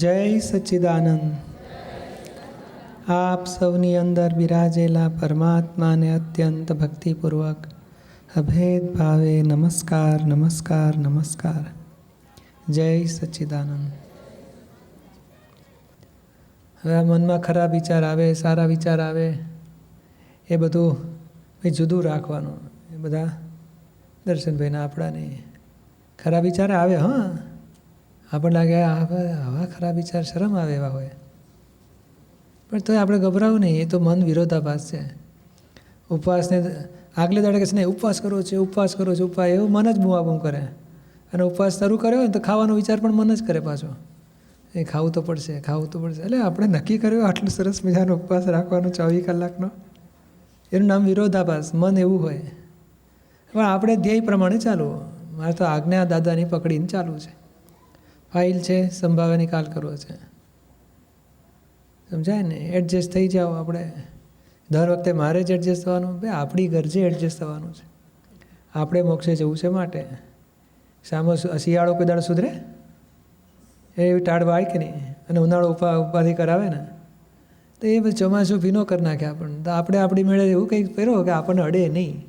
જય સચ્ચિદાનંદ આપ સૌની અંદર બિરાજેલા પરમાત્માને અત્યંત ભક્તિપૂર્વક અભેદ ભાવે નમસ્કાર નમસ્કાર નમસ્કાર. જય સચ્ચિદાનંદ હવે આ મનમાં ખરાબ વિચાર આવે, સારા વિચાર આવે, એ બધું જુદું રાખવાનું. એ બધા દર્શનભાઈના આપણા નહીં ખરાબ વિચાર આવે, હા. આપણને લાગે આવા ખરાબ વિચાર શરમ આવે એવા હોય. પણ તોય આપણે ગભરાવું નહીં, એ તો મન વિરોધાભાસ છે. ઉપવાસને આગલે દાડે કહે નહીં, ઉપવાસ કરવો છે, ઉપવાસ કરવો છે, ઉપવાસ. એવું મન જ બુઆબુમ કરે. અને ઉપવાસ શરૂ કર્યો હોય તો ખાવાનો વિચાર પણ મન જ કરે પાછો. એ ખાવું તો પડશે, ખાવું તો પડશે. એટલે આપણે નક્કી કર્યો આટલું સરસ મજાનો ઉપવાસ રાખવાનો ચોવીસ કલાકનો. એનું નામ વિરોધાભાસ, મન એવું હોય. પણ આપણે ધ્યેય પ્રમાણે ચાલવું. મારે તો આજ્ઞા દાદાની પકડીને ચાલવું છે. ફાઇલ છે સંભાવે નિકાલ કરવો છે. સમજાય ને? એડજસ્ટ થઈ જાઓ આપણે. દર વખતે મારે જ એડજસ્ટ થવાનું? બે આપણી ગરજે એડજસ્ટ થવાનું છે. આપણે મોક્ષે જવું છે માટે. સામો શિયાળો કોઈ દાડો સુધરે? એ ટાળ વાળી કે નહીં? અને ઉનાળો ઉપા, ઉપાધિ કરાવે ને? તો એ પછી ચોમાસું ભીનો કરી નાખે આપણને. તો આપણે આપણી મેળે એવું કંઈક પહેરો કે આપણને અડે નહીં.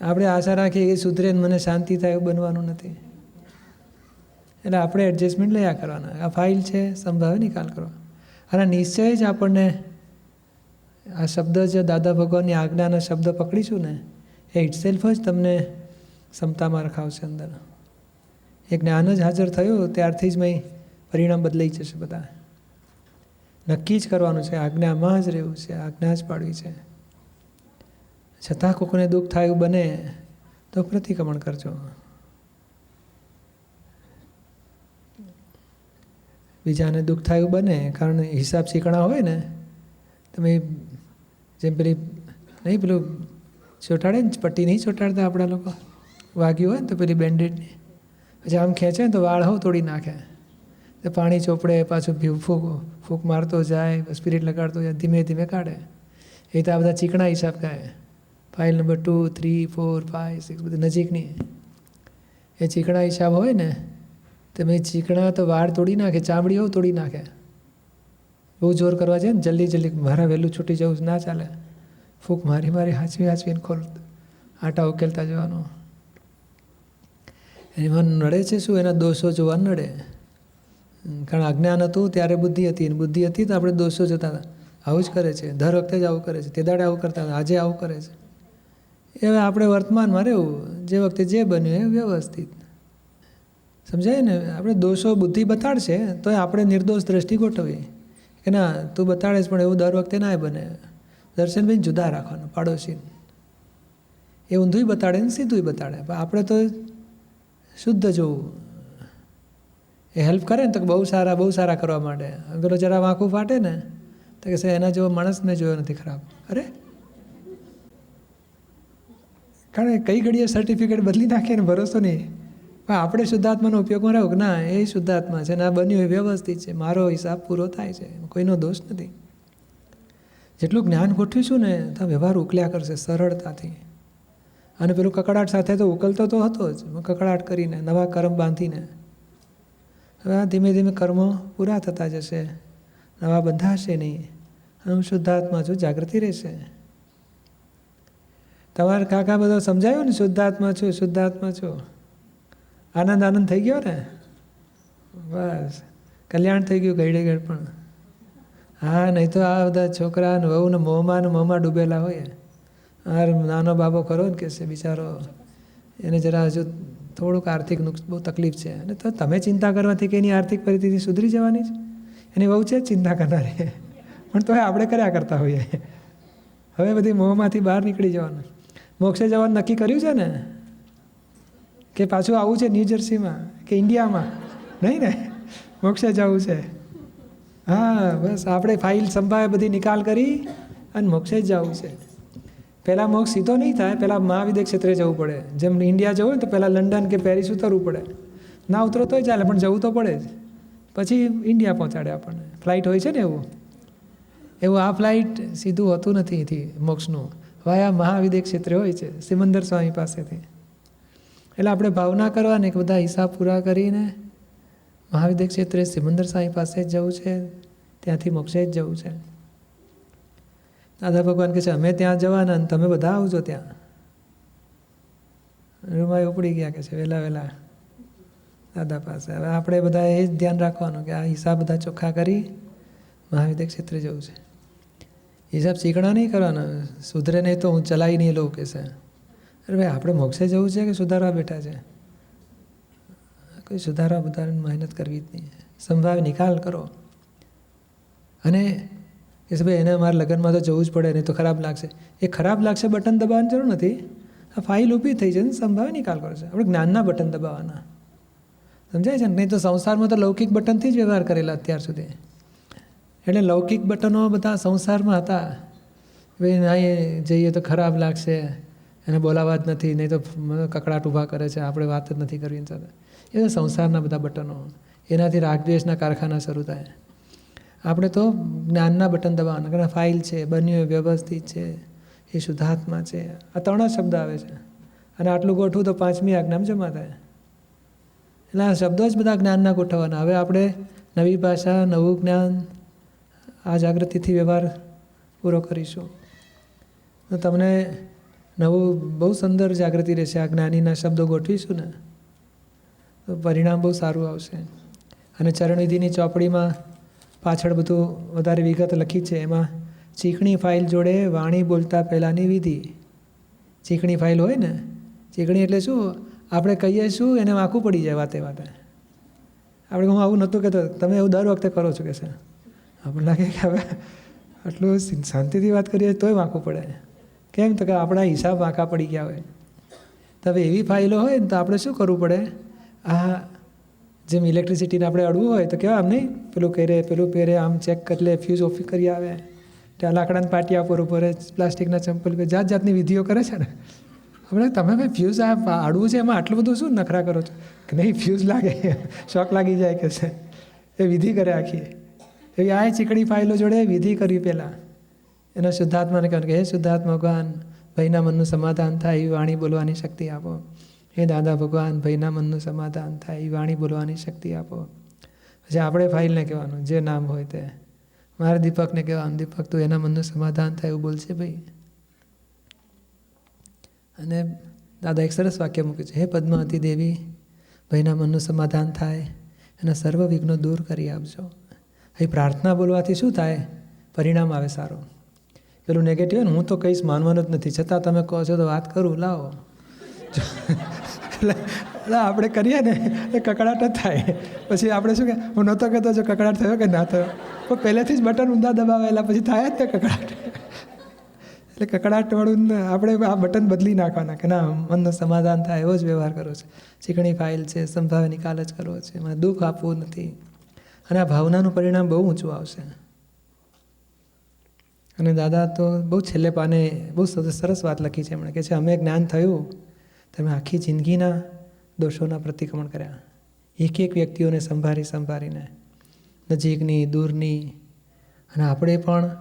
આપણે આશા રાખીએ કે સુધરે મને શાંતિ થાય એવું બનવાનું નથી. એટલે આપણે એડજસ્ટમેન્ટ લયા કરવાના. આ ફાઇલ છે સંભાવે નિકાલ કરો. અને નિશ્ચય જ આપણને આ શબ્દ જે દાદા ભગવાનની આજ્ઞાના શબ્દ પકડીશું ને, એ ઇટસેલ્ફ જ તમને ક્ષમતામાં રખાવશે અંદર. એ જ્ઞાન જ હાજર થયું, ત્યારથી જ મેં પરિણામ બદલાઈ જશે બધા. નક્કી જ કરવાનું છે, આજ્ઞામાં જ રહેવું છે, આજ્ઞા જ પાડવી છે. છતાં કોઈને દુઃખ થાય એવું બને, તો પ્રતિક્રમણ કરજો. બીજાને દુઃખ થાય એવું બને, કારણ હિસાબ શીખણા હોય ને, તમે જેમ પેલી, નહીં પેલું ચોંટાડે ને, પટ્ટી નહીં ચોંટાડતા આપણા લોકો? વાગ્યું હોય ને તો પેલી બેન્ડેડની પછી આમ ખેંચે ને તો વાળ હોવ તોડી નાખે. તો પાણી ચોપડે, પાછું ભીવ ફૂક, ફૂંક મારતો જાય સ્પિરિટ લગાડતો જાય, ધીમે ધીમે કાઢે. એ તો આ બધા ચીકણા હિસાબ કહે file number two three four five six બધી નજીકની. એ ચીકણા હિસાબ હોય ને તમે ચીકણા તો વાળ તોડી નાખે ચામડીઓ તોડી નાખે. બહુ જોર કરવા જાય ને, જલ્દી જલ્દી, મારા વહેલું છૂટી જવું ના ચાલે. ફૂક મારી મારી હાચવી હાચવીને ખોલ, આટા ઉકેલતા જવાનું. એમાં નડે છે શું? એના દોષો જોવા નડે. કારણ અજ્ઞાન હતું, ત્યારે બુદ્ધિ હતી. અને બુદ્ધિ હતી તો આપણે દોષો જોતા હતા. આવું જ કરે છે. દર વખતે જ આવું કરે છે. તે દાડે આવું કરતા હતા. આજે આવું કરે છે. એ હવે આપણે વર્તમાનમાં રહેવું. જે વખતે જે બન્યું એ વ્યવસ્થિત. સમજાય ને? આપણે દોષો બુદ્ધિ બતાડશે તો આપણે નિર્દોષ દ્રષ્ટિ ગોઠવીએ. કે ના, તું બતાડે પણ એવું દર વખતે ના બને. દર્શનભાઈ જુદા રાખવાનું પાડોશી એ ઊંધું બતાડે ને સીધું બતાડે. પણ આપણે તો શુદ્ધ જોવું. એ હેલ્પ કરે ને તો બહુ સારા બહુ સારા કરવા માટે પેલો જરા વાંકું ફાટે ને, તો કે એના જેવો માણસ મેં જોયો નથી ખરાબ. અરે! કારણ કે કઈ ઘડીએ સર્ટિફિકેટ બદલી નાખીએ ને, ભરોસો નહીં. પણ આપણે શુદ્ધાત્માનો ઉપયોગમાં રહ્યો કે ના, એ શુદ્ધાત્મા છે ને આ બન્યું એ વ્યવસ્થિત છે, મારો હિસાબ પૂરો થાય છે કોઈનો દોષ નથી. જેટલું જ્ઞાન ગોઠવીશું ને તો વ્યવહાર ઉકલ્યા કરશે સરળતાથી. અને પેલું કકડાટ સાથે તો ઉકલતો તો હતો જ કકડાટ કરીને, નવા કર્મ બાંધીને. હવે આ ધીમે ધીમે કર્મો પૂરા થતા જશે, નવા બંધાશે નહીં. અને હું શુદ્ધાત્મા છું, જાગૃતિ રહેશે. તમારે કાકા બધો સમજાયું ને, શુદ્ધાત્મા છું શુદ્ધાત્મા છું? આનંદ આનંદ થઈ ગયો ને? બસ. કલ્યાણ થઈ ગયું ગઈડે ગઈડ પણ. હા, નહીં તો આ બધા છોકરા ને વહુ ને મોંમાં ને મોંમાં ડૂબેલા હોય. આ નાનો બાબો ખરો ને કહેશે બિચારો, એને જરા હજુ થોડુંક આર્થિક નુકસ, બહુ તકલીફ છે. અને તો તમે ચિંતા કરવાથી કે એની આર્થિક પરિસ્થિતિ સુધરી જવાની છે એની બહુ છે ચિંતા કરનારી. પણ તો આપણે કર્યા કરતા હોઈએ. હવે બધી મોંમાંથી બહાર નીકળી જવાનું. મોક્ષે જવાનું નક્કી કર્યું છે ને? કે પાછું આવું છે ન્યૂ જર્સીમાં કે ઇન્ડિયામાં નહીં ને? મોક્ષે જવું છે. હા, બસ આપણે ફાઇલ સંભાળે બધી નિકાલ કરી અને મોક્ષે જ જવું છે. પહેલાં મોક્ષ સીધો નહીં થાય, પહેલાં મહાવિદ્ય ક્ષેત્રે જવું પડે. જેમ ઇન્ડિયા જવું હોય તો પહેલાં લંડન કે પેરિસ ઉતરવું પડે. ના ઉતરો તોય ચાલે, પણ જવું તો પડે જ. પછી ઇન્ડિયા પહોંચાડે આપણને. ફ્લાઇટ હોય છે ને એવું? એવું આ ફ્લાઇટ સીધું હોતું નથી મોક્ષનું. વાયા મહાવિદ્ય ક્ષેત્રે હોય છે, સિમંદર સ્વામી પાસેથી. એટલે આપણે ભાવના કરવાની કે બધા હિસાબ પૂરા કરીને મહાવિદ્ય ક્ષેત્રે સિમંદર સાંઈ પાસે જ જવું છે, ત્યાંથી મોક્ષે જ જવું છે. દાદા ભગવાન કહે છે, અમે ત્યાં જવાના અને તમે બધા આવજો ત્યાં. રૂમાઈ ઉપડી ગયા કે છે, વહેલા વહેલા. દાદા પાસે, હવે આપણે બધા એ જ ધ્યાન રાખવાનું કે આ હિસાબ બધા ચોખ્ખા કરી મહાવિદ્ય ક્ષેત્રે જવું છે. હિસાબ શીખણા નહીં કરવાના, સુધરે નહીં તો હું ચલાવી નહીં લઉં કે છે. અરે ભાઈ, આપણે મોક્ષે જવું છે કે સુધારવા બેઠા છે? કોઈ સુધારવા બધાને મહેનત કરવી જ નહીં. સંભાવે નિકાલ કરો. અને કે ભાઈ, એને અમારા લગ્નમાં તો જવું જ પડે, નહીં તો ખરાબ લાગશે. એ ખરાબ લાગશે બટન દબાવવાની જરૂર નથી. આ ફાઇલ ઊભી થઈ છે ને, સંભાવે નિકાલ કરો છે. આપણે જ્ઞાનના બટન દબાવવાના. સમજાય છે ને? નહીં તો સંસારમાં તો લૌકિક બટનથી જ વ્યવહાર કરેલા અત્યાર સુધી. એટલે લૌકિક બટનો બધા સંસારમાં હતા. ભાઈ અહીં જઈએ તો ખરાબ લાગશે. એને બોલાવા જ નથી, નહીં તો કકડાટ ઊભા કરે છે, આપણે વાત જ નથી કરવી સાથે. એ તો સંસારના બધા બટનો. એનાથી રાગદ્વેષના કારખાના શરૂ થાય. આપણે તો જ્ઞાનના બટન દબાવવાના, કારણ ફાઇલ છે, બન્યું વ્યવસ્થિત છે, એ શુદ્ધાત્મા છે. આ ત્રણ જ શબ્દ આવે છે. અને આટલું ગોઠવું તો પાંચમી આજ્ઞામાં જમા થાય. એટલે આ શબ્દો જ બધા જ્ઞાનના ગોઠવવાના. હવે આપણે નવી ભાષા, નવું જ્ઞાન, આ જાગૃતિથી વ્યવહાર પૂરો કરીશું. તો તમને નવું બહુ સુંદર જાગૃતિ રહેશે. આ જ્ઞાનીના શબ્દો ગોઠવીશું ને, તો પરિણામ બહુ સારું આવશે. અને ચરણવિધિની ચોપડીમાં પાછળ બધું વધારે વિગત લખી છે. એમાં ચીકણી ફાઇલ જોડે વાણી બોલતા પહેલાંની વિધિ. ચીકણી ફાઇલ હોય ને, ચીકણી એટલે શું? આપણે કહીએ શું, એને આખું પડી જાય વાતે વાતે. આપણે હું આવું નહોતું કહેતો. તમે એવું દર વખતે કરો છો કે સર આપણને લાગે કે હવે આટલું શાંતિથી વાત કરીએ તોય વાંકું પડે. કેમ તો કે આપણા હિસાબ વાંકા પડી ગયા હોય. તો હવે એવી ફાઇલો હોય ને તો આપણે શું કરવું પડે? આ જેમ ઇલેક્ટ્રિસિટીને આપણે અડવું હોય તો કેવા આમ નહીં? પેલું કરે પેલું પહેરે આમ ચેક કરી લે ફ્યુઝ ઓફ કરી આવે. ત્યાં લાકડાના પાટિયા પર ઉપર પ્લાસ્ટિકના ચંપલ પર જાત જાતની વિધિઓ કરે છે ને. હમણાં તમે ભાઈ ફ્યુઝ આ અડવું છે એમાં આટલું બધું શું નખરા કરો છો? કે નહીં ફ્યુઝ લાગે. શોક લાગી જાય કે છે. એ વિધિ કરે આખી. એવી આ ચીકણી ફાઇલો જોડે વિધિ કરી પહેલાં એના શુદ્ધાત્માને કહ્યું કે હે શુદ્ધાત્મા ભગવાન, ભયના મનનું સમાધાન થાય એવી વાણી બોલવાની શક્તિ આપો. હે દાદા ભગવાન ભાઈના મનનું સમાધાન થાય એ વાણી બોલવાની શક્તિ આપો. પછી આપણે ફાઇલને કહેવાનું, જે નામ હોય તે. મારે દીપકને કહેવાનું, દીપક તું એના મનનું સમાધાન થાય એવું બોલશે ભાઈ. અને દાદા એક સરસ વાક્ય મૂક્યું છે, હે પદ્માવતી દેવી ભાઈના મનનું સમાધાન થાય, એના સર્વ વિઘ્નો દૂર કરી આપજો. હવે પ્રાર્થના બોલવાથી શું થાય? પરિણામ આવે સારું. પેલું નેગેટિવ ને, હું તો કંઈ માનવાનું જ નથી. છતાં તમે કહો છો તો વાત કરું, લાવો. એટલે આપણે કરીએ ને એ કકડાટ જ થાય. પછી આપણે શું કે, હું નહોતો કહેતો જો કકડાટ થયો કે ના થયો. પણ પહેલેથી જ બટન ઊંધા દબાવેલા, પછી થાય જ તે કકડાટ. એટલે કકડાટવાળું આપણે આ બટન બદલી નાખવાના કે ના, મનનું સમાધાન થાય, એવો જ વ્યવહાર કરવો છે. ચીકણી ફાઇલ છે, સંભાવે નિકાલ જ કરવો છે. એમાં દુઃખ આપવું નથી. અને આ ભાવનાનું પરિણામ બહુ ઊંચું આવશે. અને દાદા તો બહુ છેલ્લે પાને બહુ સરસ વાત લખી છે એમણે કે છે, અમે જ્ઞાન થયું, તમે આખી જિંદગીના દોષોના પ્રતિક્રમણ કર્યા. એક એક વ્યક્તિઓને સંભાળી સંભાળીને, નજીકની, દૂરની, અને આપણે પણ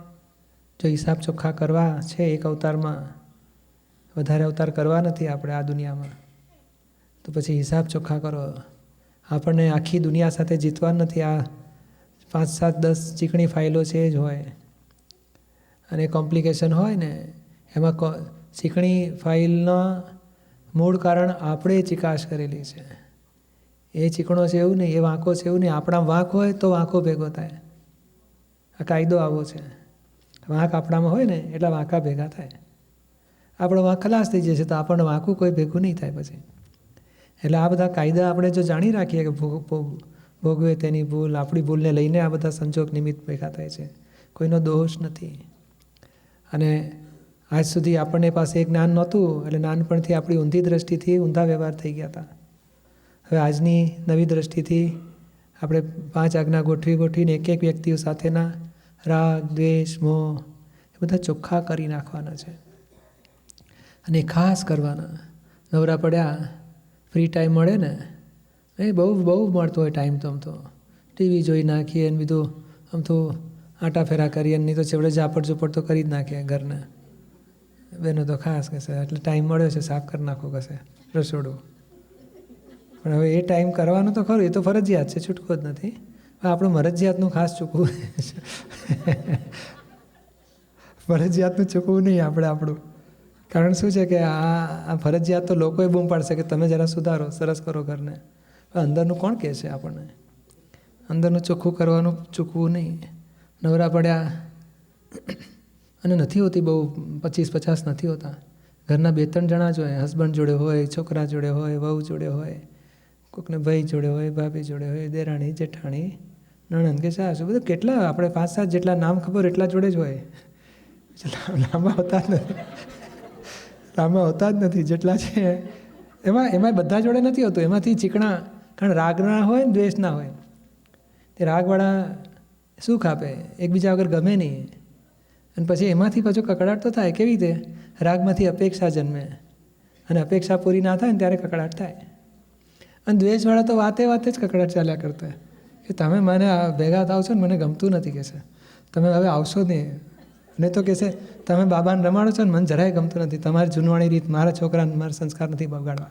જો હિસાબ ચોખ્ખા કરવા છે, એક અવતારમાં, વધારે અવતાર કરવા નથી આપણે આ દુનિયામાં, તો પછી હિસાબ ચોખ્ખા કરો. આપણને આખી દુનિયા સાથે જીતવા નથી. આ પાંચ સાત દસ ચીકણી ફાઇલો છે જ હોય. અને કોમ્પ્લિકેશન હોય ને, એમાં ચીકણી ફાઇલના મૂળ કારણ આપણે ચિકાશ કરેલી છે. એ ચીકણો છે એવું નહીં, એ વાંકો છે એવું નહીં. આપણા વાંક હોય તો વાંકો ભેગો થાય. આ કાયદો આવો છે. વાંક આપણામાં હોય ને, એટલા વાંકા ભેગા થાય. આપણો વાંક ખલાસ થઈ જશે તો આપણને વાંકું કોઈ ભેગું નહીં થાય પછી. એટલે આ બધા કાયદા આપણે જો જાણી રાખીએ કે ભોગવે તેની ભૂલ, આપણી ભૂલને લઈને આ બધા સંજોગ નિમિત્ત ભેગા થાય છે. કોઈનો દોષ નથી. અને આજ સુધી આપણને પાસે એક જ્ઞાન નહોતું, એટલે નાનપણથી આપણી ઊંધી દ્રષ્ટિથી ઊંધા વ્યવહાર થઈ ગયા હતા. હવે આજની નવી દ્રષ્ટિથી આપણે પાંચ આજ્ઞા ગોઠવી ગોઠવીને એક એક વ્યક્તિઓ સાથેના રાગ, દ્વેષ, મોહ, એ બધા ચોખ્ખા કરી નાખવાના છે. અને ખાસ કરવાના. નવરા પડ્યા ફ્રી ટાઈમ મળે ને, એ બહુ બહુ મળતો હોય ટાઈમ તો આમ તો. ટીવી જોઈ નાખીએ ને બીજું આમ તો આટા ફેરા કરીએ નહીં તો છેવડે ઝાપડ ઝુપડ તો કરી જ નાખીએ ઘરના. બેનો તો ખાસ કહેશે એટલે ટાઈમ મળ્યો છે, સાફ કરી નાખો કશે રસોડું. પણ હવે એ ટાઈમ કરવાનું તો ખરું, એ તો ફરજિયાત છે, છૂટકો જ નથી. આપણું મરજિયાતનું ખાસ ચૂકવું. ફરજિયાતનું ચૂકવું નહીં આપણે આપણું. કારણ શું છે કે આ આ ફરજિયાત તો લોકોએ બૂમ પાડશે કે તમે જરા સુધારો, સરસ કરો ઘરને. અંદરનું કોણ કહે છે આપણને? અંદરનું ચોખ્ખું કરવાનું ચૂકવું નહીં. નવરા પડ્યા અને નથી હોતી બહુ, પચીસ, પચાસ નથી હોતા. ઘરના બે, ત્રણ જણા જ હોય. હસબન્ડ જોડે હોય, છોકરા જોડે હોય, વહુ જોડે હોય, કોકને ભાઈ જોડે હોય, ભાભી જોડે હોય, દેરાણી, જેઠાણી, નણંદ કે સાસુ, બધું કેટલા, આપણે પાંચ, સાત જેટલા નામ ખબર એટલા જોડે જ હોય. લાંબા હોતા જ નથી. લાંબા હોતા જ નથી, જેટલા છે. એમાં એમાં બધા જોડે નથી હોતું. એમાંથી ચીકણા, કારણ રાગના હોય ને દ્વેષના હોય. તે રાગવાળા સુખ આપે, એકબીજા વગર ગમે નહીં. અને પછી એમાંથી પાછો કકડાટ તો થાય, કેવી રીતે? રાગમાંથી અપેક્ષા જન્મે. અને અપેક્ષા પૂરી ના થાય ને ત્યારે કકડાટ થાય. અને દ્વેષવાળા તો વાતે વાતે જ કકડાટ ચાલ્યા કરતા. કે તમે મને ભેગા થાવ છો ને મને ગમતું નથી કહેશે તમે હવે આવશો નહીં. ને તો કહેશે તમે બાબાને રમાડો છો ને મને જરાય ગમતું નથી. તમારી જૂનવાણી રીત, મારા છોકરાને મારા સંસ્કાર નથી બગાડવા.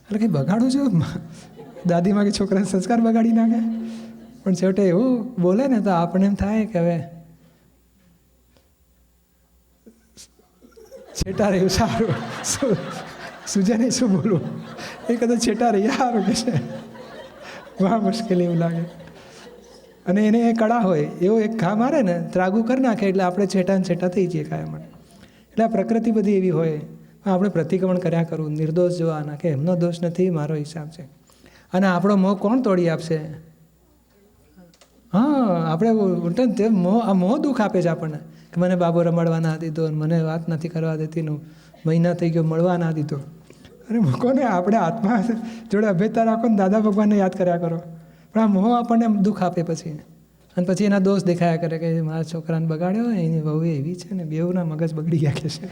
એટલે કંઈ બગાડું છું? દાદીમાં કે છોકરાને સંસ્કાર બગાડી નાખે? પણ છેવટે એવું બોલે ને તો આપણે એમ થાય કે હવે છેટા રહ્યું, સારું. સુજાને શું બોલવું? એ કદાચ છેટા રહી, સારું કે છે. વાહ, મુશ્કેલી એવું લાગે. અને એને એ કળા હોય, એવો એક ઘા મારે ને, ત્રાગુ કરી નાખે એટલે આપણે છેટા ને છેટા થઈ જઈએ કાયમ. એટલે આ પ્રકૃતિ બધી એવી હોય, આપણે પ્રતિક્રમણ કર્યા કરવું નિર્દોષ જોવાના કે એમનો દોષ નથી, મારો હિસાબ છે. અને આપણો મોહ કોણ તોડી આપશે? હા, આપણે ઉલટા તે મોહ આ મોહ દુઃખ આપે છે આપણને. કે મને બાબો રમાડવા ના દીધો મને વાત નથી કરવા દેતીનું મહિના થઈ ગયો મળવા ના દીધો. અરે મૂકોને આપણે આત્મા જોડે અભેતા રાખો ને દાદા ભગવાનને યાદ કર્યા કરો. પણ આ મોહ આપણને દુઃખ આપે પછી. અને પછી એના દોષ દેખાયા કરે કે મારા છોકરાને બગાડ્યો એની વહુ એવી છે ને બેઉના મગજ બગડી ગયા છે.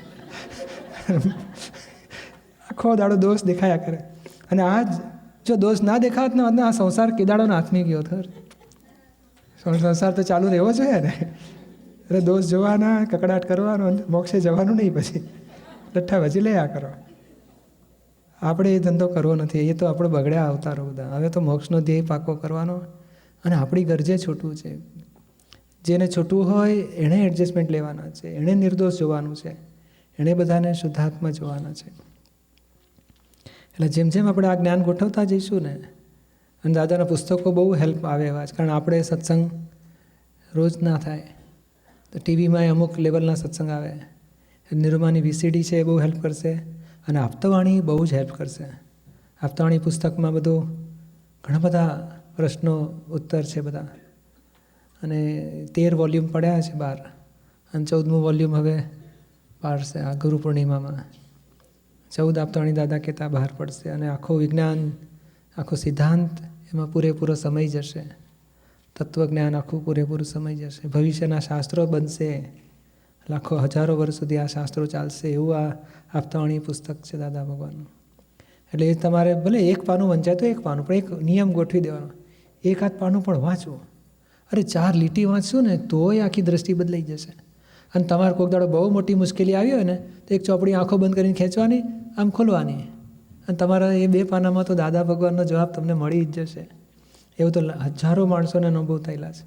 આખો દાડો દોષ દેખાયા કરે. અને આ જો દોષ ના દેખાત ને આ સંસાર કેદાડોનો હાથમી ગયો થર સંસાર તો ચાલુ રહેવો જોઈએ ને. એટલે દોષ જોવાના, કકડાટ કરવાનો, મોક્ષે જવાનું નહીં પછી. લઠ્ઠા વજી લયા કરો આપણે એ ધંધો કરવો નથી, એ તો આપણે બગડ્યા અવતારો બધા. હવે તો મોક્ષનો ધ્યેય પાકો કરવાનો અને આપણી ગરજે છૂટવું છે. જેને છૂટવું હોય, એણે એડજસ્ટમેન્ટ લેવાના છે. એણે નિર્દોષ જોવાનું છે. એણે બધાને શુદ્ધાત્મા જોવાના છે. એટલે જેમ જેમ આપણે આ જ્ઞાન ગોઠવતા જઈશું ને અને દાદાના પુસ્તકો બહુ હેલ્પ આવે એવા છે. કારણ આપણે સત્સંગ રોજ ના થાય. તો ટીવીમાં અમુક લેવલના સત્સંગ આવે. નિરૂમાની વીસીડી છે એ બહુ હેલ્પ કરશે. અને આપતાવાણી બહુ જ હેલ્પ કરશે. આપતાવાણી પુસ્તકમાં બધું ઘણા બધા પ્રશ્નો ઉત્તર છે બધા. અને તેર વોલ્યુમ પડ્યા છે બહાર અને ચૌદમું વોલ્યુમ હવે પાડશે આ ગુરુ પૂર્ણિમામાં. ચૌદ આપતાવાણી દાદા કહેતા બહાર પડશે. અને આખો વિજ્ઞાન, આખો સિદ્ધાંત એમાં પૂરેપૂરો સમય જશે. તત્વજ્ઞાન આખું પૂરેપૂરું સમય જશે. ભવિષ્યના શાસ્ત્રો બનશે. લાખો, હજારો વર્ષ સુધી આ શાસ્ત્રો ચાલશે એવું આ આપતાવાણી પુસ્તક છે દાદા ભગવાનનું. એટલે એ તમારે ભલે એક પાનું વંચાય તો એક પાનું, પણ એક નિયમ ગોઠવી દેવાનો. એક હાથ પાનું પણ વાંચવું. અરે ચાર લીટી વાંચશું ને તોય આખી દ્રષ્ટિ બદલાઈ જશે. અને તમારે કોઈક દાડો બહુ મોટી મુશ્કેલી આવી હોય ને, તો એક ચોપડી આંખો બંધ કરીને ખેંચવાની, આમ ખોલવાની. અને તમારા એ બે પાનામાં તો દાદા ભગવાનનો જવાબ તમને મળી જ જશે. એવું તો હજારો માણસોને અનુભવ થયેલા છે.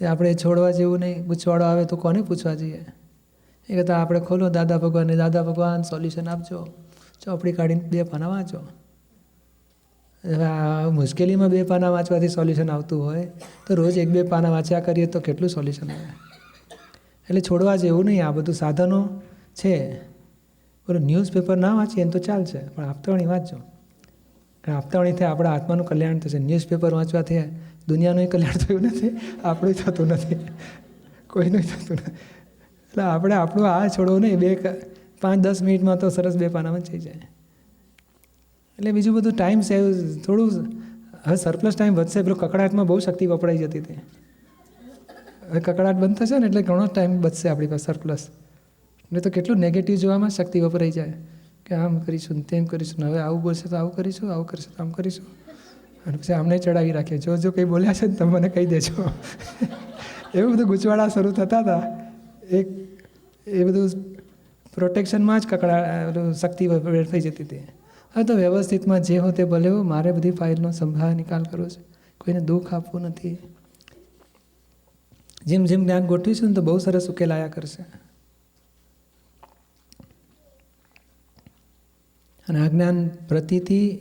એ આપણે છોડવા જેવું નહીં પૂછવાડો આવે તો કોને પૂછવા જઈએ? એ કરતાં આપણે ખોલો દાદા ભગવાનને, દાદા ભગવાન, સોલ્યુશન આપજો. ચોપડી કાઢીને બે પાના વાંચો. મુશ્કેલીમાં બે પાના વાંચવાથી સોલ્યુશન આવતું હોય, તો રોજ એક બે પાના વાંચ્યા કરીએ તો કેટલું સોલ્યુશન આવે? એટલે છોડવા જેવું નહીં, આ બધું સાધનો છે. બોલો ન્યૂઝપેપર ના વાંચીએ તો ચાલશે, પણ આપતાવાણી વાંચો કારણ આપતાવાણીથી આપણા આત્માનું કલ્યાણ થશે. ન્યૂઝપેપર વાંચવાથી દુનિયાનું કલ્યાણ થયું નથી, આપણું થતું નથી, કોઈનું થતું નથી. એટલે આપણે આપણું આ છોડવું નહીં, બે પાંચ, દસ મિનિટમાં તો સરસ બે પાનામાં થઈ જાય. એટલે બીજું બધું ટાઈમ સેવ થોડું હવે સરપ્લસ ટાઈમ વધશે, પેલું કકડાટમાં બહુ શક્તિ વપરાઈ જતી હતી. હવે કકડાટ બંધ થશે ને, એટલે ઘણો ટાઈમ બચશે આપણી પાસે સરપ્લસ એટલે તો કેટલું નેગેટિવ જોવામાં શક્તિ વપરાઈ જાય. કે આમ કરીશું તેમ કરીશું હવે આવું બોલશે તો આવું કરીશું, આવું કરશે તો આમ કરીશું. અને પછી આમને ચડાવી રાખીએ. જો જો કંઈ બોલ્યા છે ને તમે મને કહી દેજો. એવું બધું ગૂંચવાડા શરૂ થતા હતા. એક, એ બધું પ્રોટેક્શનમાં જ કકડા શક્તિ થઈ જતી હતી. હા તો વ્યવસ્થિતમાં જે હો તે ભલે મારે બધી ફાઇલનો સંભાળ નિકાલ કરવો છે. કોઈને દુઃખ આપવું નથી. જેમ જેમ જ્ઞાન ગોઠવીશું ને તો બહુ સરસ ઉકેલ આવ્યા કરશે. અને આ જ્ઞાન પ્રતીતિ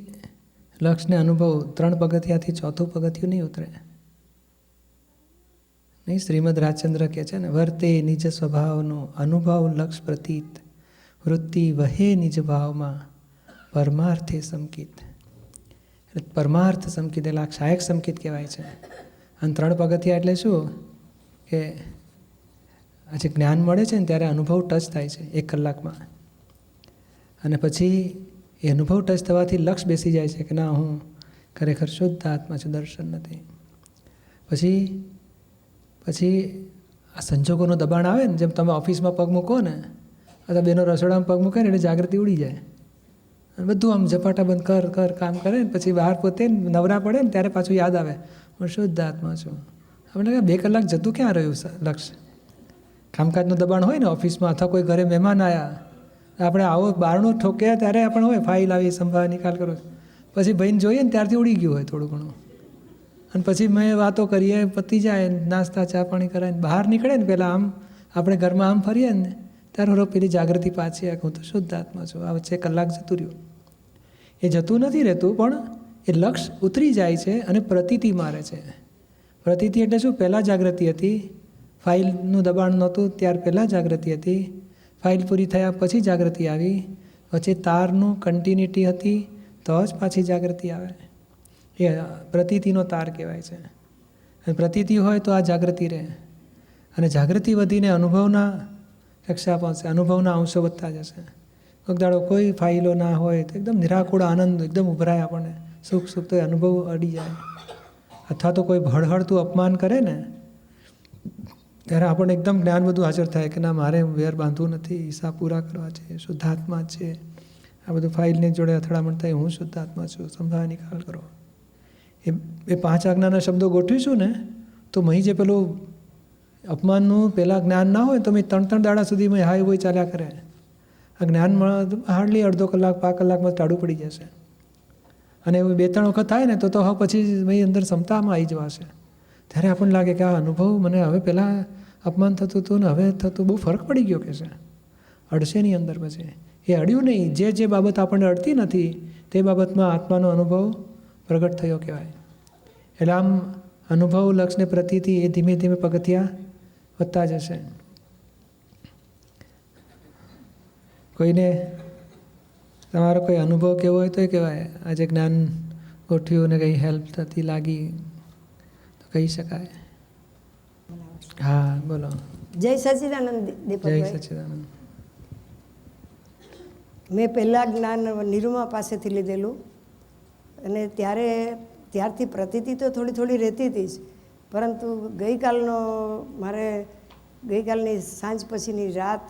લક્ષને અનુભવ ત્રણ પગથિયાથી ચોથું પગથિયું નહીં ઉતરે. નહીં? શ્રીમદ રાજચંદ્ર કહે છે ને, વર્તે નિજ સ્વભાવનો અનુભવ લક્ષ પ્રતીત, વૃત્તિ વહે નિજ ભાવમાં પરમાર્થે સંકિત. પરમાર્થ સંકિત એટલે આ સહાયક સંકિત કહેવાય છે. અને ત્રણ પગથિયા એટલે શું? કે આ જે જ્ઞાન મળે છે ને ત્યારે અનુભવ ટચ થાય છે એક કલાકમાં. અને પછી એ અનુભવ ટચ થવાથી લક્ષ બેસી જાય છે કે ના, હું ખરેખર શુદ્ધ આત્મા છું, દર્શન નથી. પછી પછી આ સંજોગોનું દબાણ આવે ને, જેમ તમે ઓફિસમાં પગ મૂકો ને, અથવા બેનો રસોડામાં પગ મૂકે ને, એટલે જાગૃતિ ઉડી જાય. અને બધું આમ ઝપાટા બંધ કર કર, કામ કરે ને, પછી બહાર પોતે નવરા પડે ને, ત્યારે પાછું યાદ આવે, હું શુદ્ધ આત્મા છું. આપણે બે કલાક જતું ક્યાં રહ્યું લક્ષ? કામકાજનું દબાણ હોય ને ઓફિસમાં, અથવા કોઈ ઘરે મહેમાન આવ્યા આપણે આવો બારણું ઠોક્યા ત્યારે આપણે હોય ફાઇલ આવી, સંભાળ, નિકાલ કરો. પછી ભાઈને જોઈએ ને ત્યારથી ઉડી ગયું હોય થોડું ઘણું. અને પછી મેં વાતો કરીએ, પતી જાય, નાસ્તા, ચા પાણી કરાય બહાર નીકળે ને પહેલાં આમ, આપણે ઘરમાં આમ ફરીએ ને ત્યારે હરો પેલી જાગૃતિ પાછી હું તો શુદ્ધ આત્મા છું. આ વચ્ચે કલાક જતું રહ્યું. એ જતું નથી રહેતું, પણ એ લક્ષ ઉતરી જાય છે અને પ્રતીતિ મારે છે. પ્રતીતિ એટલે શું? પહેલાં જાગૃતિ હતી. ફાઇલનું દબાણ નહોતું, ત્યાર પહેલાં જાગૃતિ હતી. ફાઇલ પૂરી થયા પછી જાગૃતિ આવી. વચ્ચે તારનું કન્ટિન્યુટી હતી તો જ પાછી જાગૃતિ આવે. એ પ્રતીતિનો તાર કહેવાય છે. અને પ્રતીતિ હોય તો આ જાગૃતિ રહે. અને જાગૃતિ વધીને અનુભવના કક્ષા પહોંચશે અનુભવના અંશો વધતા જશે. કોઈક દાડો કોઈ ફાઇલો ના હોય તો એકદમ નિરાકુળ આનંદ, એકદમ ઉભરાય આપણને. સુખ સુખ તો અનુભવ અડી જાય. અથવા તો કોઈ ભળહળતું અપમાન કરે ને ત્યારે આપણને એકદમ જ્ઞાન બધું હાજર થાય કે ના, મારે વેર બાંધવું નથી હિસાબ પૂરા કરવા છે શુદ્ધાત્મા છે. આ બધું ફાઇલની જોડે અથડામણ થાય, હું શુદ્ધાત્મા છું સંભાળ નિકાલ કરો. એ એ પાંચ આજ્ઞાના શબ્દો ગોઠવીશું ને, તો મહી જે પેલું અપમાનનું પહેલાં જ્ઞાન ના હોય, તો મેં ત્રણ ત્રણ દાડા સુધી મેં હાય હોય ચાલ્યા કરે. આ જ્ઞાનમાં હાર્ડલી અડધો કલાક, પાંચ કલાકમાં ટાળું પડી જશે. અને એવું બે ત્રણ વખત થાય ને, તો તો હવે પછી ભાઈ અંદર ક્ષમતામાં આવી જવાશે ત્યારે આપણને લાગે કે આ અનુભવ મને હવે પહેલાં અપમાન થતું હતું ને હવે થતું બહુ ફરક પડી ગયો કે છે. અડશે અંદર પછી. એ અડ્યું નહીં. જે જે બાબત આપણને અડતી નથી, તે બાબતમાં આત્માનો અનુભવ પ્રગટ થયો કહેવાય. એટલે આમ અનુભવ લક્ષને પ્રતિથી એ ધીમે ધીમે પગથિયા વધતા જશે. કોઈને તમારો કોઈ અનુભવ કેવો હોય તો કહેવાય. આજે જ્ઞાન ગોઠવ્યું ને કંઈ હેલ્પ થતી લાગી, તો કહી શકાય. બોલો. જય સચિદાનંદ જય દીપકભાઈ મેં પહેલાં જ્ઞાન નિરૂમા પાસેથી લીધેલું અને ત્યારે ત્યારથી પ્રતીતિ તો થોડી થોડી રહેતી હતી જ. પરંતુ ગઈકાલનો મારે ગઈકાલની સાંજ પછીની રાત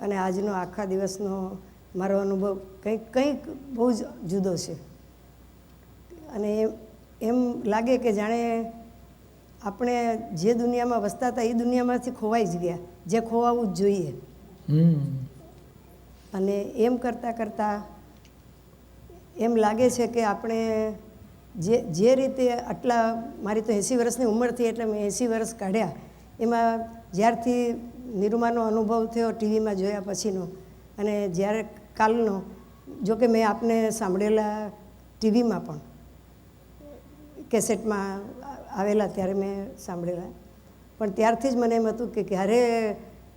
અને આજનો આખા દિવસનો મારો અનુભવ કંઈક કંઈક બહુ જ જુદો છે. અને એમ લાગે કે જાણે આપણે જે દુનિયામાં વસતા હતા એ દુનિયામાંથી ખોવાઈ જ ગયા. જે ખોવાવું જ જોઈએ. અને એમ કરતાં કરતાં એમ લાગે છે કે આપણે જે જે રીતે આટલા મારી તો એંસી વર્ષની ઉંમર થઈ એટલે મેં એંસી વર્ષ કાઢ્યા. એમાં જ્યારથી નિરૂમાનો અનુભવ થયો ટીવીમાં જોયા પછીનો અને જ્યારે કાલનો જો કે મેં આપને સાંભળેલા ટીવીમાં પણ કેસેટમાં આવેલા ત્યારે મેં સાંભળેલા. પણ ત્યારથી જ મને એમ હતું કે ક્યારે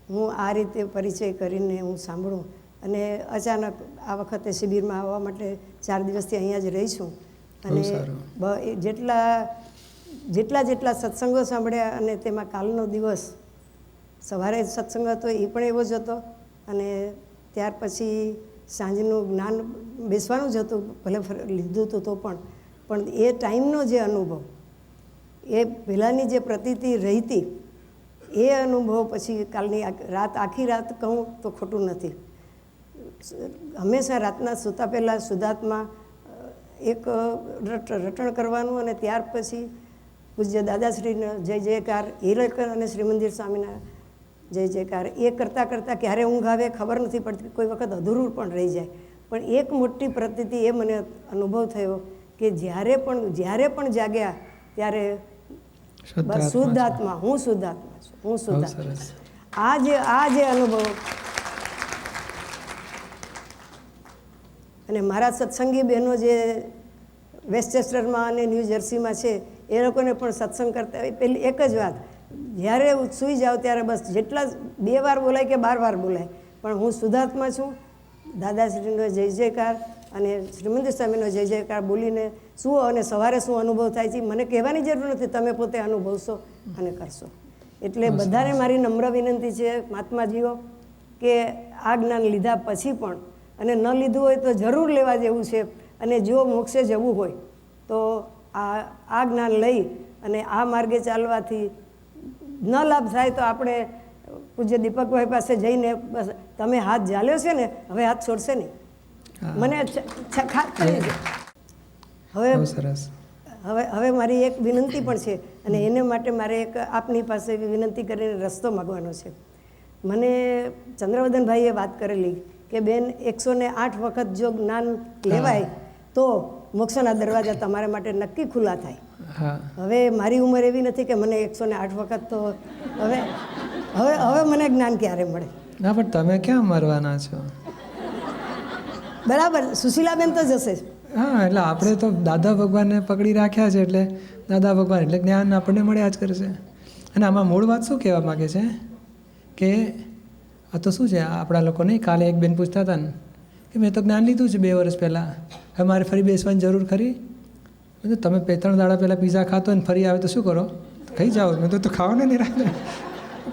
હું આ રીતે પરિચય કરીને હું સાંભળું. અને અચાનક આ વખતે શિબિરમાં આવવા માટે ચાર દિવસથી અહીંયા જ રહી છું. અને જેટલા જેટલા જેટલા સત્સંગો સાંભળ્યા અને તેમાં કાલનો દિવસ સવારે સત્સંગ હતો એ પણ એવો જ હતો. અને ત્યાર પછી સાંજનું જ્ઞાન બેસવાનું જ હતું ભલે લીધું હતું તો પણ. પણ એ ટાઈમનો જે અનુભવ એ પહેલાંની જે પ્રતીતિ રહીતી, એ અનુભવ પછી કાલની રાત, આખી રાત કહું તો ખોટું નથી. હંમેશા રાતના સૂતા પહેલાં શુદ્ધાત્મા એક રટ, રટણ કરવાનું અને ત્યાર પછી પૂજ્ય દાદાશ્રીનો જય જયકાર હિરેકર અને શ્રીમંદિર સ્વામીના જય જયકાર, એ કરતાં કરતાં ક્યારે ઊંઘ આવે ખબર નથી પડતી, કોઈ વખત અધૂરું પણ રહી જાય. પણ એક મોટી પ્રતીતિ એ મને અનુભવ થયો કે જ્યારે પણ જ્યારે પણ જાગ્યા ત્યારે બસ આત્મા શુદ્ધ છે. આત્મા હું શુદ્ધાત્મા છું હું શુદ્ધાત્મા. આ જે આ જે અનુભવ. અને મારા સત્સંગી બહેનો જે વેસ્ટચેસ્ટરમાં અને ન્યૂ જર્સીમાં છે એ લોકોને પણ સત્સંગ કરતા હોય. પેલી એક જ વાત જ્યારે સૂઈ જાઉં ત્યારે બસ જેટલા બે વાર બોલાય કે બાર વાર બોલાય. પણ હું શુદ્ધાત્મા છું. દાદાશ્રીનો જય જયકાર. અને શ્રીમંત સ્વામીનો જય જયકાર બોલીને શું અને સવારે શું અનુભવ થાય છે મને કહેવાની જરૂર નથી. તમે પોતે અનુભવશો અને કરશો. એટલે બધાને મારી નમ્ર વિનંતી છે મહાત્માજીઓ કે આ જ્ઞાન લીધા પછી પણ અને ન લીધું હોય તો જરૂર લેવા જેવું છે અને જો મોક્ષે જવું હોય તો આ આ જ્ઞાન લઈ અને આ માર્ગે ચાલવાથી ન લાભ થાય તો આપણે પૂજ્ય દીપકભાઈ પાસે જઈને બસ તમે હાથ ઝાલ્યો છે ને હવે હાથ છોડશે નહીં. મને છ- છે હવે સરસ. હવે હવે મારી એક વિનંતી પણ છે અને એને માટે મારે એક આપની પાસે વિનંતી કરીને રસ્તો માગવાનો છે. મને ચંદ્રવદનભાઈએ વાત કરેલી કે બેન એકસો ને આઠ વખત જો જ્ઞાન લેવાય તો મોક્ષના દરવાજા તમારા માટે નક્કી ખુલ્લા થાય. હવે મારી ઉંમર એવી નથી કે મને એકસો ને આઠ વખત તો હવે હવે હવે મને જ્ઞાન ક્યારે મળે? ના પણ તમે ક્યાં મરવાના છો? બરાબર સુશીલાબેન તો જશે. હા, એટલે આપણે તો દાદા ભગવાનને પકડી રાખ્યા છે એટલે દાદા ભગવાન, એટલે જ્ઞાન આપણને મળ્યા જ કરશે અને આમાં મૂળ વાત શું કહેવા માગે છે? કે આ તો શું છે? આપણા લોકો નહીં, કાલે એક બેન પૂછતા હતા ને, કે મેં તો જ્ઞાન લીધું છે બે વર્ષ પહેલાં. હવે મારે ફરી બેસવાની જરૂર ખરી? મેં તમે બે ત્રણ દાડા પહેલાં પીઝા ખાતો ને ફરી આવે તો શું કરો? ખાઈ જાઓ. મેં તો તું નહીં નિરાતે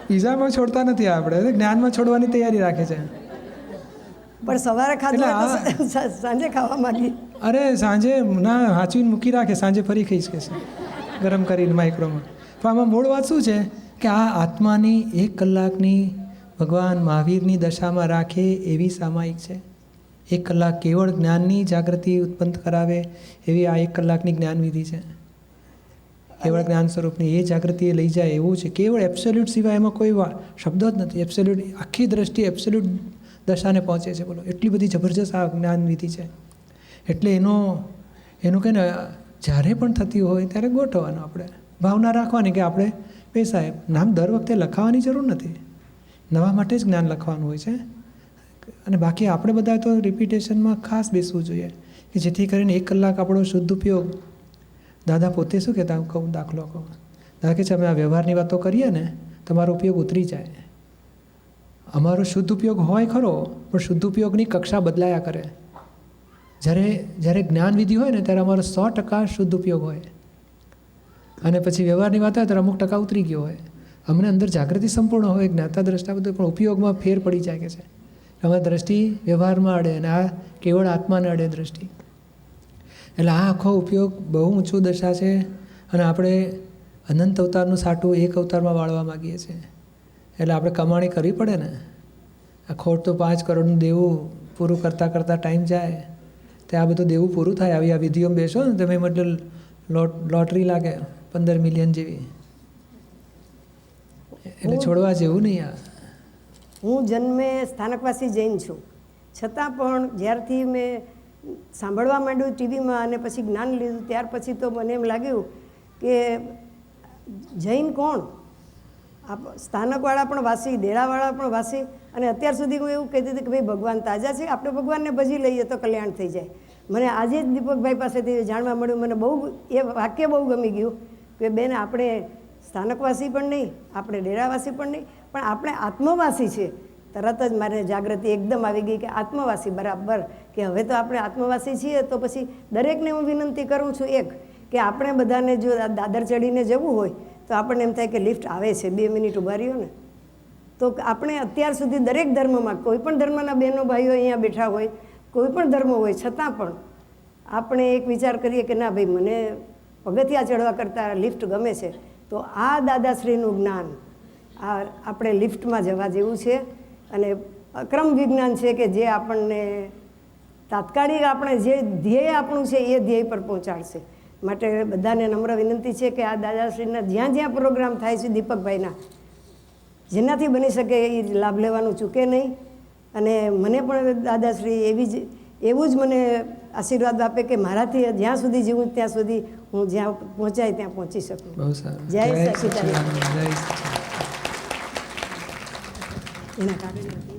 પીઝામાં છોડતા નથી આપણે જ્ઞાનમાં છોડવાની તૈયારી રાખે છે. પણ સવારે ખાધું સાંજે ખાવા માંગી. અરે સાંજે ના હાચવીને મૂકી રાખે સાંજે ફરી ખાઈશ કે છે ગરમ કરીને માઇક્રોમાં પણ આમાં મૂળ વાત શું છે? કે આ આત્માની એક કલાકની ભગવાન મહાવીરની દશામાં રાખે એવી સામાયિક છે. એક કલાક કેવળ જ્ઞાનની જાગૃતિ ઉત્પન્ન કરાવે એવી આ એક કલાકની જ્ઞાનવિધિ છે. કેવળ જ્ઞાન સ્વરૂપની એ જાગૃતિ લઈ જાય એવું છે. કેવળ એબ્સોલ્યુટ સિવાય એમાં કોઈ શબ્દો જ નથી. એબ્સોલ્યુટ આખી દ્રષ્ટિ એબ્સોલ્યુટ દશાને પહોંચે છે. બોલો, એટલી બધી જબરજસ્ત આ જ્ઞાનવિધિ છે. એટલે એનો, એનું કે ને, જ્યારે પણ થતી હોય ત્યારે ગોઠવવાનો આપણે. ભાવના રાખવાની કે આપણે બે સાહેબ, નામ દર વખતે લખાવાની જરૂર નથી. નવા માટે જ જ્ઞાન લખવાનું હોય છે. અને બાકી આપણે બધા તો રિપીટેશનમાં ખાસ બેસવું જોઈએ કે જેથી કરીને એક કલાક આપણો શુદ્ધ ઉપયોગ. દાદા પોતે શું કહેતા, કહું, દાખલો કહું. કે છે, અમે આ વ્યવહારની વાતો કરીએ ને, તમારો ઉપયોગ ઉતરી જાય. અમારો શુદ્ધ ઉપયોગ હોય ખરો, પણ શુદ્ધ ઉપયોગની કક્ષા બદલાયા કરે. જ્યારે જ્યારે જ્ઞાનવિધિ હોય ને, ત્યારે અમારો સો ટકા શુદ્ધ ઉપયોગ હોય. અને પછી વ્યવહારની વાત હોય, ત્યારે અમુક ટકા ઉતરી ગયો હોય. અમને અંદર જાગૃતિ સંપૂર્ણ હોય, જ્ઞાતા દ્રષ્ટા બધું, પણ ઉપયોગમાં ફેર પડી જાય છે. અમારી દ્રષ્ટિ વ્યવહારમાં અડે અને આ કેવળ આત્માને અડે દ્રષ્ટિ. એટલે આ આખો ઉપયોગ બહુ ઊંચું દશા છે અને આપણે અનંત અવતારનું સાટું એક અવતારમાં વાળવા માગીએ છીએ. એટલે આપણે કમાણી કરવી પડે ને? આ ખોટું તો પાંચ કરોડનું દેવું પૂરું કરતાં કરતાં ટાઈમ જાય. તે આ બધું દેવું પૂરું થાય. આવી આ વિધિઓમાં બેસો ને તમે મતલબ લોટ લોટરી લાગે પંદર મિલિયન જેવી. એટલે છોડવા જેવું નહીં આ. હું જન્મે સ્થાનકવાસી જૈન છું. છતાં પણ જ્યારથી મેં સાંભળવા માંડ્યું ટીવીમાં અને પછી જ્ઞાન લીધું ત્યાર પછી તો મને એમ લાગ્યું કે જૈન કોણ? આપ સ્થાનકવાળા પણ વાસી, ડેરાવાળા પણ વાસી અને અત્યાર સુધી હું એવું કહેતી હતી કે ભાઈ ભગવાન તાજા છે, આપણે ભગવાનને ભજી લઈએ તો કલ્યાણ થઈ જાય. મને આજે જ દીપકભાઈ પાસેથી જાણવા મળ્યું, મને બહુ એ વાક્ય બહુ ગમી ગયું કે બેન, આપણે સ્થાનકવાસી પણ નહીં, આપણે ડેરાવાસી પણ નહીં, પણ આપણે આત્મવાસી છે. તરત જ મારે જાગૃતિ એકદમ આવી ગઈ કે આત્મવાસી બરાબર, કે હવે તો આપણે આત્મવાસી છીએ, તો પછી દરેકને હું વિનંતી કરું છું એક, કે આપણે બધાને જો દાદર ચડીને જવું હોય તો આપણને એમ થાય કે લિફ્ટ આવે છે, બે મિનિટ ઊભા રહ્યો ને. તો આપણે અત્યાર સુધી દરેક ધર્મમાં, કોઈ પણ ધર્મના બહેનો ભાઈઓ અહીંયા બેઠા હોય, કોઈ પણ ધર્મ હોય, છતાં પણ આપણે એક વિચાર કરીએ કે ના ભાઈ, મને પગથિયા ચડવા કરતાં લિફ્ટ ગમે છે, તો આ દાદાશ્રીનું જ્ઞાન આ આપણે લિફ્ટમાં જવા જેવું છે. અને અક્રમ વિજ્ઞાન છે કે જે આપણને તાત્કાલિક આપણે જે ધ્યેય આપણું છે એ ધ્યેય પર પહોંચાડશે. માટે બધાને નમ્ર વિનંતી છે કે આ દાદાશ્રીના જ્યાં જ્યાં પ્રોગ્રામ થાય છે દીપકભાઈના જેનાથી બની શકે એ લાભ લેવાનું ચૂકે નહીં. અને મને પણ દાદાશ્રી એવી જ એવું જ મને આશીર્વાદ આપે કે મારાથી જ્યાં સુધી જીવું ત્યાં સુધી હું જ્યાં પહોંચાય ત્યાં પહોંચી શકું. જય સચિદાન. એના કારણે.